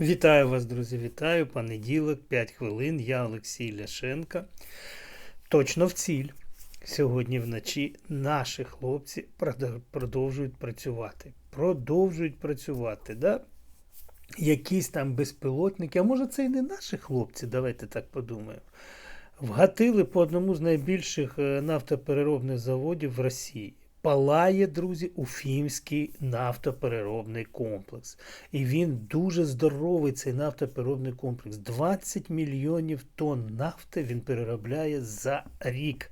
Вітаю вас, друзі, вітаю. Понеділок, 5 хвилин. Я Олексій Ляшенко. Точно в ціль. Сьогодні вночі наші хлопці продовжують працювати. Продовжують працювати. Да? Якісь там безпілотники, а може це і не наші хлопці, давайте так подумаємо. Вгатили по одному з найбільших е, нафтопереробних заводів в Росії. Палає, друзі, Уфімський нафтопереробний комплекс. І він дуже здоровий, цей нафтопереробний комплекс. 20 мільйонів тонн нафти він переробляє за рік.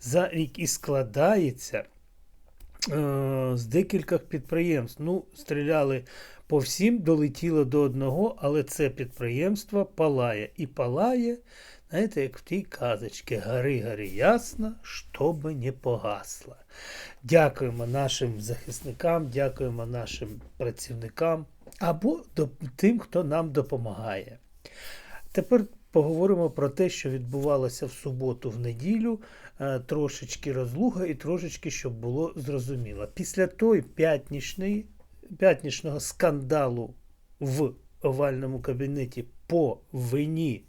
За рік і складається е, з декількох підприємств. Ну, стріляли по всім, долетіло до одного, але це підприємство палає. І палає, знаєте, як в тій казочці Гори, гори ясно, щоби не погасла. Дякуємо нашим захисникам, дякуємо нашим працівникам або тим, хто нам допомагає. Тепер поговоримо про те, що відбувалося в суботу, в неділю, е, трошечки розлуга і трошечки, щоб було зрозуміло. Після той п'ятнічної, п'ятнічного скандалу в овальному кабінеті по вині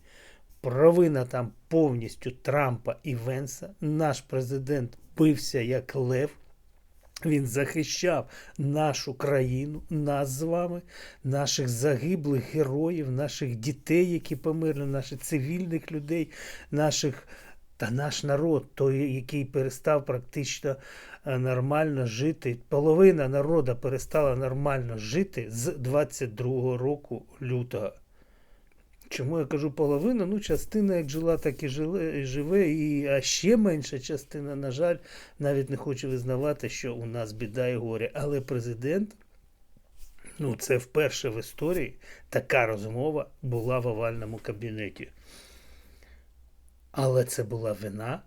провина там повністю Трампа і Венса. Наш президент бився як лев. Він захищав нашу країну, нас з вами, наших загиблих героїв, наших дітей, які померли, наших цивільних людей, наших та наш народ, той, який перестав практично е, нормально жити. Половина народу перестала нормально жити з 22 року лютого. Чому я кажу половина? Ну, частина як жила, так і живе, і а ще менша частина, на жаль, навіть не хоче визнавати, що у нас біда і горе. Але президент, ну це вперше в історії така розмова була в овальному кабінеті. Але це була вина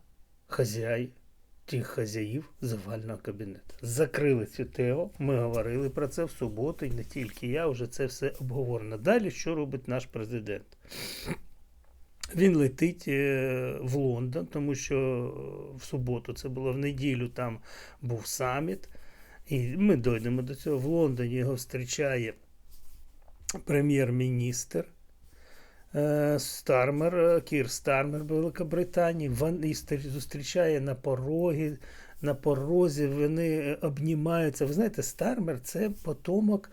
хазяїв, тих хазяїв з овального кабінету. Закрили цю тему. Ми говорили про це в суботу, і не тільки я, вже це все обговорено. Далі що робить наш президент? Він летить е, в Лондон, тому що в суботу, це було в неділю, там був саміт. І ми дійдемо до цього. В Лондоні його зустрічає прем'єр-міністр е, Стармер, е, Кір Стармер Великобританії. Стр- зустрічає на порогі, на порозі, вони е, обнімаються. Ви знаєте, Стармер це потомок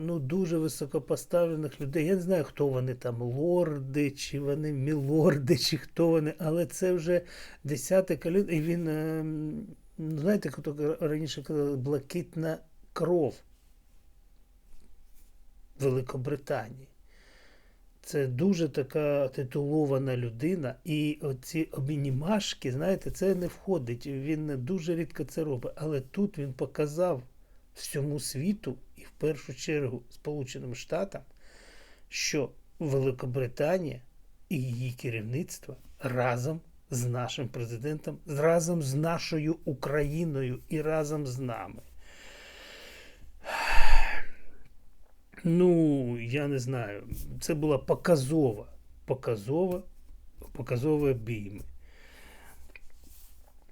ну, дуже високопоставлених людей. Я не знаю, хто вони там, лорди, чи вони мілорди, чи хто вони, але це вже десяте коліно. І він, е, ну, знаєте, хто раніше казали, блакитна кров Великобританії. Це дуже така титулована людина, і оці обінімашки, знаєте, це не входить. Він дуже рідко це робить. Але тут він показав всьому світу і в першу чергу Сполученим Штатам, що Великобританія і її керівництво разом з нашим президентом, разом з нашою Україною і разом з нами. Ну, я не знаю. Це була показова, показова, показова обійми.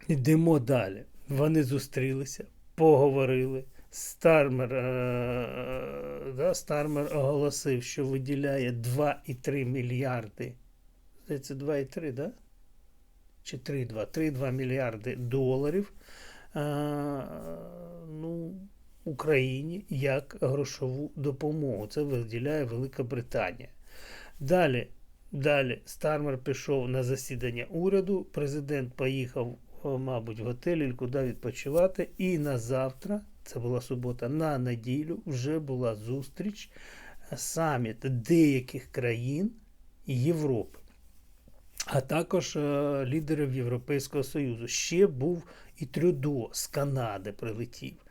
Йдемо далі. Вони зустрілися, поговорили. Стармер, е, да, Стармер оголосив, що виділяє 2,3 мільярди. Здається, 2,3, да? Чи 3,2? 3,2 мільярди доларів. Е, ну, Україні як грошову допомогу. Це виділяє Велика Британія. Далі, далі Стармер пішов на засідання уряду. Президент поїхав, мабуть, в готель, куди відпочивати. І на завтра, це була субота, на неділю вже була зустріч е, саміт деяких країн Європи. А також е, лідерів Європейського Союзу. Ще був і Трюдо з Канади прилетів.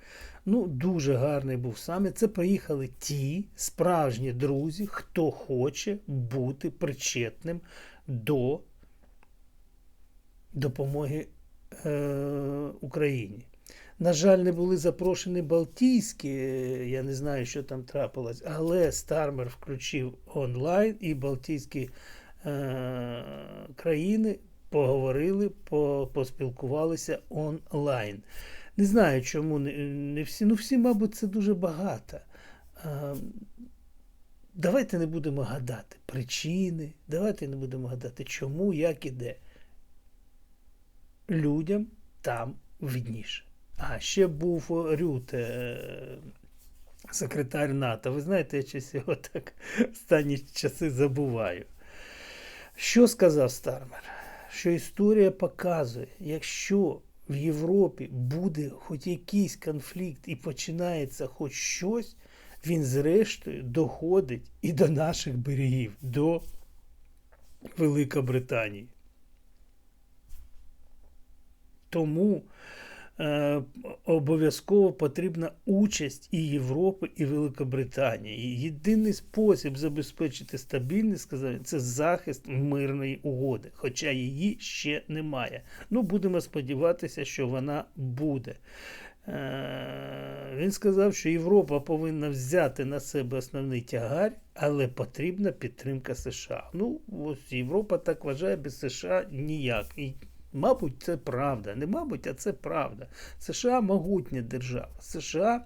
Ну, дуже гарний був саміт. Це приїхали ті справжні друзі, хто хоче бути причетним до допомоги е, Україні. На жаль, не були запрошені Балтійські, я не знаю, що там трапилось, але Стармер включив онлайн і Балтійські е, країни поговорили, по, поспілкувалися онлайн. Не знаю, чому не, всі. Ну, всі, мабуть, це дуже багато. Давайте не будемо гадати причини, давайте не будемо гадати, чому, як і де. Людям там видніше. А ще був Рюте, секретар НАТО. Ви знаєте, я щось його так останні часи забуваю. Що сказав Стармер? Що історія показує, якщо в Європі буде хоч якийсь конфлікт і починається хоч щось, він зрештою доходить і до наших берегів, до Великобританії. Тому обов'язково потрібна участь і Європи, і Великобританії. Єдиний спосіб забезпечити стабільність, сказав, це захист мирної угоди, хоча її ще немає. Ну, будемо сподіватися, що вона буде. Е, Він сказав, що Європа повинна взяти на себе основний тягар, але потрібна підтримка США. Ну, ось Європа так вважає, без США ніяк. Мабуть, це правда. Не мабуть, а це правда. США могутня держава. США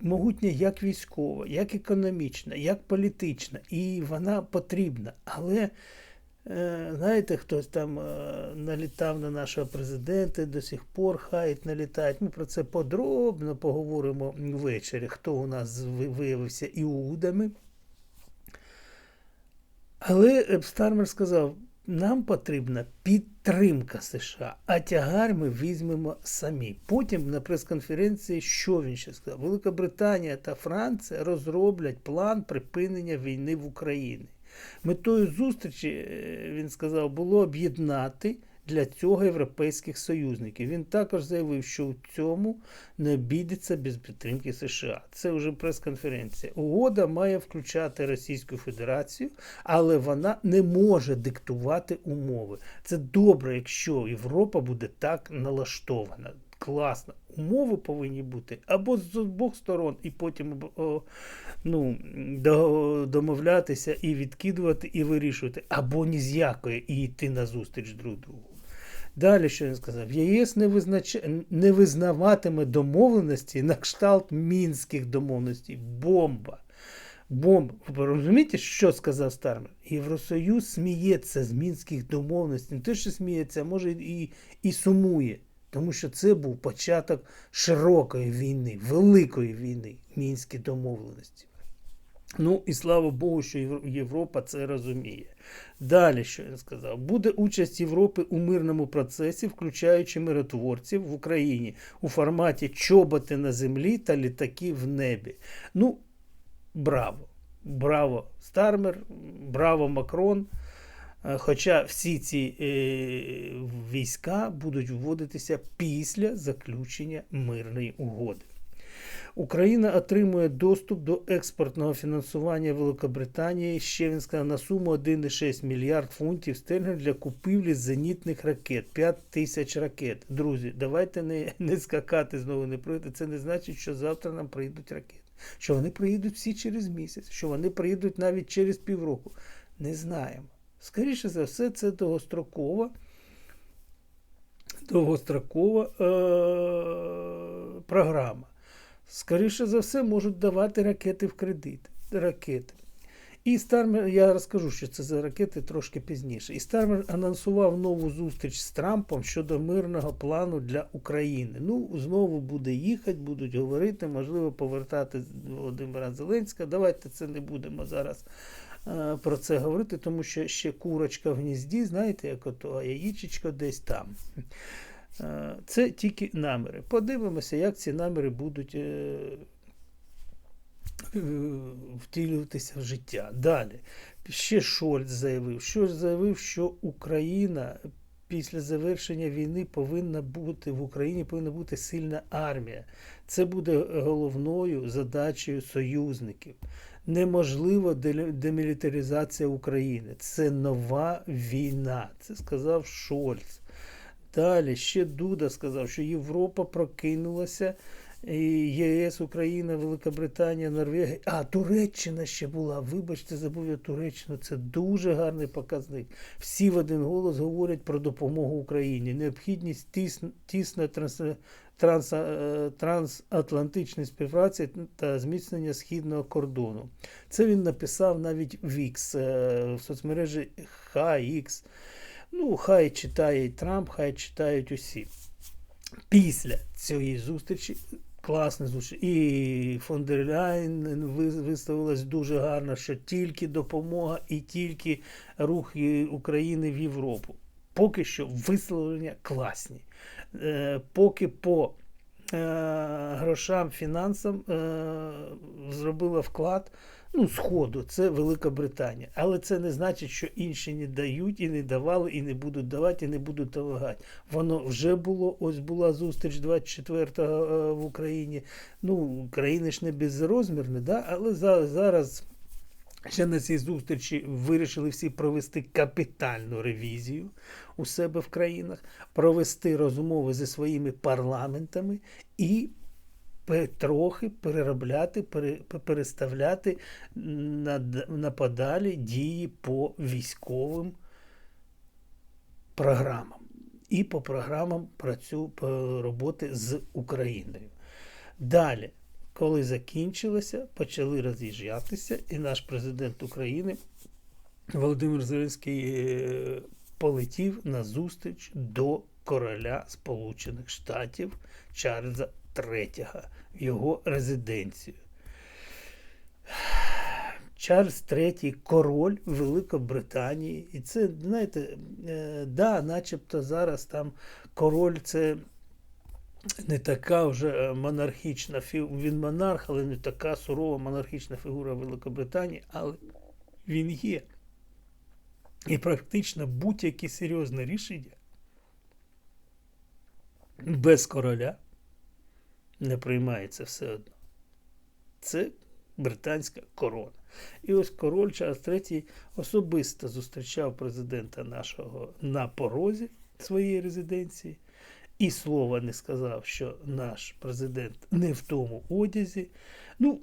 могутня як військова, як економічна, як політична. І вона потрібна. Але, е, знаєте, хтось там е, налітав на нашого президента, до сих пор хають налітають. Ми про це подробно поговоримо ввечері, хто у нас виявився іудами. Але Стармер сказав. Нам потрібна підтримка США, а тягар ми візьмемо самі. Потім на прес-конференції, що він ще сказав? Велика Британія та Франція розроблять план припинення війни в Україні. Метою зустрічі, він сказав, було об'єднати для цього європейських союзників. Він також заявив, що у цьому не обійдеться без підтримки США. Це вже прес-конференція. Угода має включати Російську Федерацію, але вона не може диктувати умови. Це добре, якщо Європа буде так налаштована. Класно. Умови повинні бути або з обох сторон, і потім о, ну, домовлятися і відкидувати, і вирішувати, або ні з якої, і йти на зустріч друг другу. Далі, що він сказав, ЄС не визнач... не визнаватиме домовленості на кшталт мінських домовленостей. Бомба. Бомба. Ви розумієте, що сказав Стармер? Євросоюз сміється з мінських домовленостей. Не те, що сміється, а може і, і сумує. Тому що це був початок широкої війни, великої війни, мінські домовленості. Ну і слава Богу, що Європа це розуміє. Далі, що він сказав, буде участь Європи у мирному процесі, включаючи миротворців в Україні у форматі чоботи на землі та літаки в небі. Ну, браво! Браво, Стармер, браво Макрон. Е, хоча всі ці е, війська будуть вводитися після заключення мирної угоди. Україна отримує доступ до експортного фінансування Великобританії. Ще на суму 1,6 мільярд фунтів стерлінгів для купівлі зенітних ракет. 5 тисяч ракет. Друзі, давайте не не скакати знову не прийти. Це не значить, що завтра нам прийдуть ракети. Що вони приїдуть всі через місяць, що вони приїдуть навіть через півроку. Не знаємо. Скоріше за все, це довгострокова. Довгострокова е- програма скоріше за все, можуть давати ракети в кредит. Ракети. І Стармер, я розкажу, що це за ракети трошки пізніше. І Стармер анонсував нову зустріч з Трампом щодо мирного плану для України. Ну, знову буде їхати, будуть говорити, можливо, повертати Володимира Зеленського. Давайте це не будемо зараз е, про це говорити, тому що ще курочка в гнізді, знаєте, як ото, а яєчечко десь там. Е, це тільки наміри. Подивимося, як ці наміри будуть е, е, втілюватися в життя. Далі. Ще Шольц заявив, що заявив, що Україна після завершення війни повинна бути в Україні повинна бути сильна армія. Це буде головною задачею союзників. Неможлива демілітаризація України. Це нова війна. Це сказав Шольц. Далі ще Дуда сказав, що Європа прокинулася ЄС, Україна, Велика Британія, Норвегія. А Туреччина ще була. Вибачте, забув я Туреччину. Це дуже гарний показник. Всі в один голос говорять про допомогу Україні. Необхідність тісно, тісно транс, транс, е, трансатлантичної співпраці та зміцнення східного кордону. Це він написав навіть в X, е, в соцмережі HX. Ну, хай читає і Трамп, хай читають усі. Після цієї зустрічі, класна зустріч, і фон дер виставилась дуже гарно, що тільки допомога і тільки рух України в Європу. Поки що висловлення класні. Е, Поки по е, грошам, фінансам е, зробила вклад. Ну, сходу, це Велика Британія. Але це не значить, що інші не дають і не давали, і не будуть давати, і не будуть допомагати. Воно вже було. Ось була зустріч 24-го е, в Україні. Ну, країни ж не безрозмірні, да? але за, зараз ще на цій зустрічі вирішили всі провести капітальну ревізію у себе в країнах, провести розмови зі своїми парламентами і трохи переробляти, переставляти на, подалі дії по військовим програмам і по програмам працю по роботи з Україною. Далі, коли закінчилося, почали роз'їжджатися, і наш президент України Володимир Зеленський е, полетів на зустріч до короля Сполучених Штатів Чарльза III в його резиденцію. Чарльз III король Великобританії. І це, знаєте, е, да, начебто зараз там король це не така вже е, монархічна фігура. Він монарх, але не така сурова монархічна фігура Великобританії, але він є. І практично будь-які серйозне рішення без короля не приймається все одно. Це британська корона. І ось король Чарльз III особисто зустрічав президента нашого на порозі своєї резиденції. І слова не сказав, що наш президент не в тому одязі. Ну,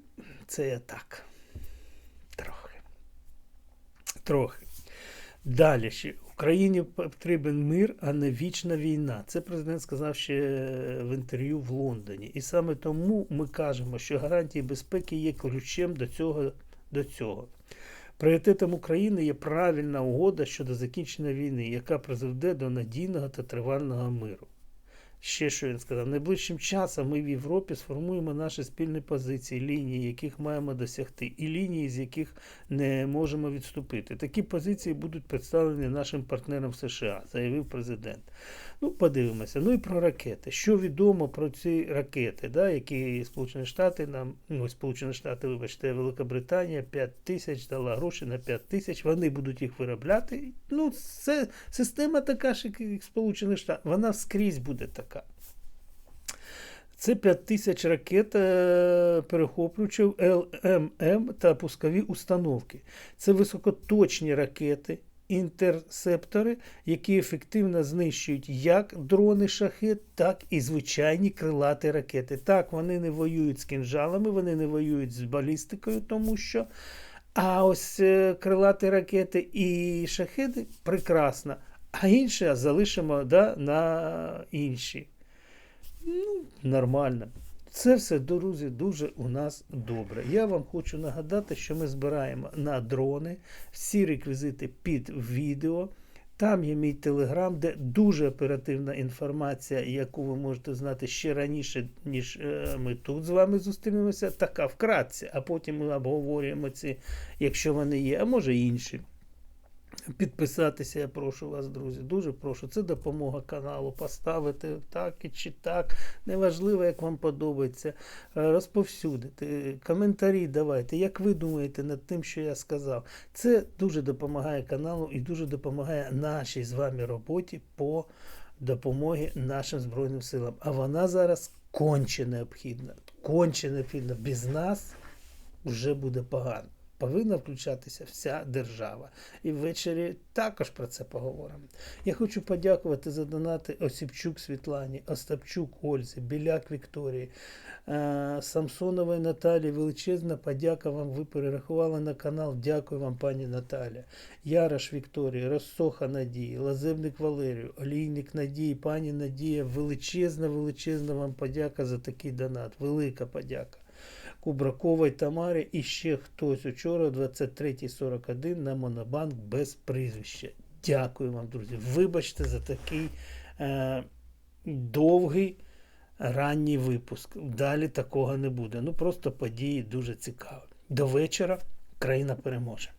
це я так. Трохи. Трохи. Далі ще Україні потрібен мир, а не вічна війна. Це президент сказав ще в інтерв'ю в Лондоні. І саме тому ми кажемо, що гарантії безпеки є ключем до цього. До цього. Пріоритетом України є правильна угода щодо закінчення війни, яка призведе до надійного та тривалого миру. Ще що він сказав, найближчим часом ми в Європі сформуємо наші спільні позиції, лінії, яких маємо досягти, і лінії, з яких не можемо відступити. Такі позиції будуть представлені нашим партнерам в США, заявив президент. Ну, подивимося. Ну і про ракети. Що відомо про ці ракети, да, які Сполучені Штати нам, ну, Сполучені Штати, вибачте, Велика Британія 5 тисяч дала гроші на 5 тисяч, вони будуть їх виробляти. Ну, це система така ж, як Сполучених Штатів, вона скрізь буде така. Це 5 тисяч ракет е, перехоплювачів ЛММ та пускові установки. Це високоточні ракети, інтерсептори, які ефективно знищують як дрони шахет, так і звичайні крилаті ракети. Так, вони не воюють з кінжалами, вони не воюють з балістикою, тому що. А ось е, крилаті ракети і шахеди прекрасно. А інше залишимо да, на інші. Ну, нормально. Це все, друзі, дуже у нас добре. Я вам хочу нагадати, що ми збираємо на дрони всі реквізити під відео. Там є мій телеграм, де дуже оперативна інформація, яку ви можете знати ще раніше, ніж е, ми тут з вами зустрінемося. Така вкратце, а потім ми обговорюємо ці, якщо вони є, а може інші. Підписатися, я прошу вас, друзі. Дуже прошу. Це допомога каналу. Поставити так і чи так. Неважливо, як вам подобається. Е, Розповсюдити. Коментарі давайте. Як ви думаєте над тим, що я сказав? Це дуже допомагає каналу і дуже допомагає нашій з вами роботі по допомогі нашим Збройним силам. А вона зараз конче необхідна. Конче необхідна. Без нас вже буде погано. Повинна включатися вся держава. І ввечері також про це поговоримо. Я хочу подякувати за донати Осіпчук Світлані, Остапчук Ользі, Біляк Вікторії, е, Самсонової Наталі. Величезна подяка вам. Ви перерахували на канал. Дякую вам, пані Наталя. Ярош Вікторії, Розсоха Надії, Лазебник Валерію, Олійник Надії, пані Надія. Величезна, величезна вам подяка за такий донат. Велика подяка. Кубраковій Тамарі і ще хтось учора, 23.41 на Монобанк без прізвища. Дякую вам, друзі. Вибачте за такий е, довгий ранній випуск. Далі такого не буде. Ну просто події дуже цікаві. До вечора країна переможе.